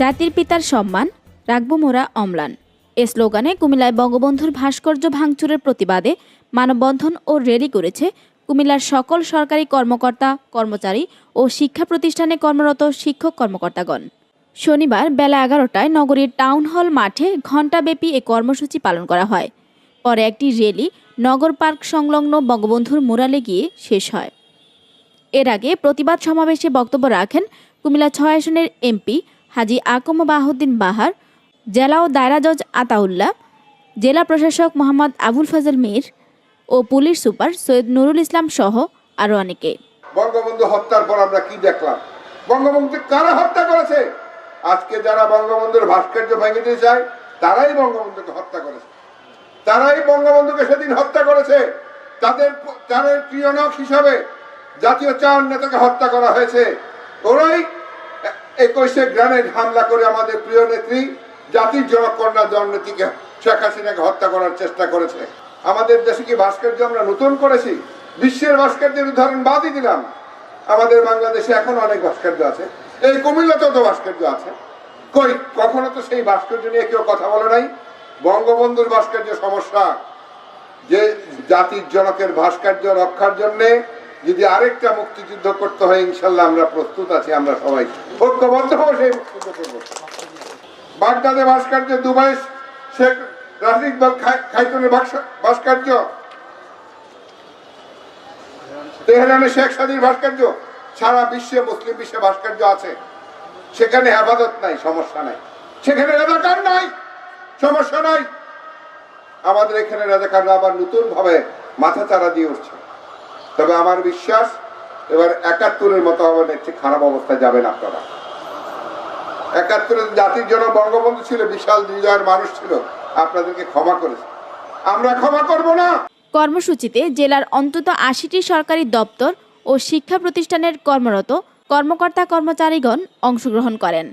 জাতির পিতার সম্মান, রাখব মোরা অম্লান। এ স্লোগানে কুমিল্লায় বঙ্গবন্ধুর ভাস্কর্য ভাঙচুরের প্রতিবাদে মানববন্ধন ও র্যালি করেছে কুমিল্লার সকল সরকারি কর্মকর্তা, কর্মচারী ও শিক্ষা প্রতিষ্ঠানে কর্মরত শিক্ষক কর্মকর্তাগণ। শনিবার বেলা এগারোটায় নগরীর টাউন হল মাঠে ঘণ্টাব্যাপী এ কর্মসূচি পালন করা হয়। পরে একটি র্যালি নগর পার্ক সংলগ্ন বঙ্গবন্ধুর মুরালে গিয়ে শেষ হয়। এর আগে প্রতিবাদ সমাবেশে বক্তব্য রাখেন কুমিল্লা ছয় আসনের এমপি হাজি আকম বাহুদ্দিন বাহার, জেলা ও দায়রা জজ আতাউল্লাহ, জেলা প্রশাসক মোহাম্মদ আবুল ফাজল মীর ও পুলিশ সুপার সৈয়দ নুরুল ইসলাম সহ আরও অনেকে। বঙ্গবন্ধু হত্যার পর আমরা কি দেখলাম? বঙ্গবন্ধু কারা হত্যা করেছে? আজকে যারা বঙ্গবন্ধুর ভাস্কর্য ভেঙে দিতে চায়, তারাই বঙ্গবন্ধুকে হত্যা করেছে। তারাই বঙ্গবন্ধুকে সেদিন হত্যা করেছে। তাদের তাদের প্রিয়নক হিসাবে জাতীয় চার নেতাকে হত্যা করা হয়েছে। ওরাই একুশে গ্রানেড হামলা করে আমাদের প্রিয় নেত্রী, জাতির জনক কন্যা জননেত্রীকে শেখ হাসিনাকে হত্যা করার চেষ্টা করেছে। আমাদের দেশে কি ভাস্কর্য আমরা নতুন করেছি? বিশ্বের ভাস্কর্যের উদাহরণ বাদই দিলাম। আমাদের বাংলাদেশে এখন অনেক ভাস্কর্য আছে। এই কুমিল্লাতেও তো ভাস্কর্য আছে। কই, কখনো তো সেই ভাস্কর্য নিয়ে কেউ কথা বলে নাই? বঙ্গবন্ধুর ভাস্কর্য সমস্যা। যে জাতির জনকের ভাস্কর্য রক্ষার জন্য যদি আরেকটা মুক্তিযুদ্ধ করতে হয়, ইনশাল্লাহ আমরা প্রস্তুত আছি, আমরা সবাই। ঐক্যবদ্ধ হব, সেই মুক্তিযুদ্ধ করব। বাগদাদে ভাস্কর্য, দুবাই শেখ রাশিদ বল খাইতুনের ভাস্ক- ভাস্কর্য। তেহরানে শেখ সাদির ভাস্কর্য। সারা বিশ্বে, মুসলিম বিশ্বে ভাস্কর্য আছে। সেখানে আবাদত নাই, সমস্যা নাই। সেখানে রাজাকার নাই, সমস্যা নাই। আমাদের এখানে রাজাকাররা আবার নতুন ভাবে মাথা চারা দিয়ে উঠছে। তবে আমার বিশ্বাস, এবার একাত্তরের মতো আবার একটি খারাপ অবস্থায় যাবেন আপনারা। একাত্তরে জাতির জন্য বঙ্গবন্ধু ছিল, বিশাল হৃদয়ের মানুষ ছিল, আপনাদেরকে ক্ষমা করেছে। আমরা ক্ষমা করব না! কর্মসূচিতে জেলার অন্তত আশিটি সরকারি দপ্তর ও শিক্ষা প্রতিষ্ঠানের কর্মরত কর্মকর্তা কর্মচারীগণ অংশগ্রহণ করেন।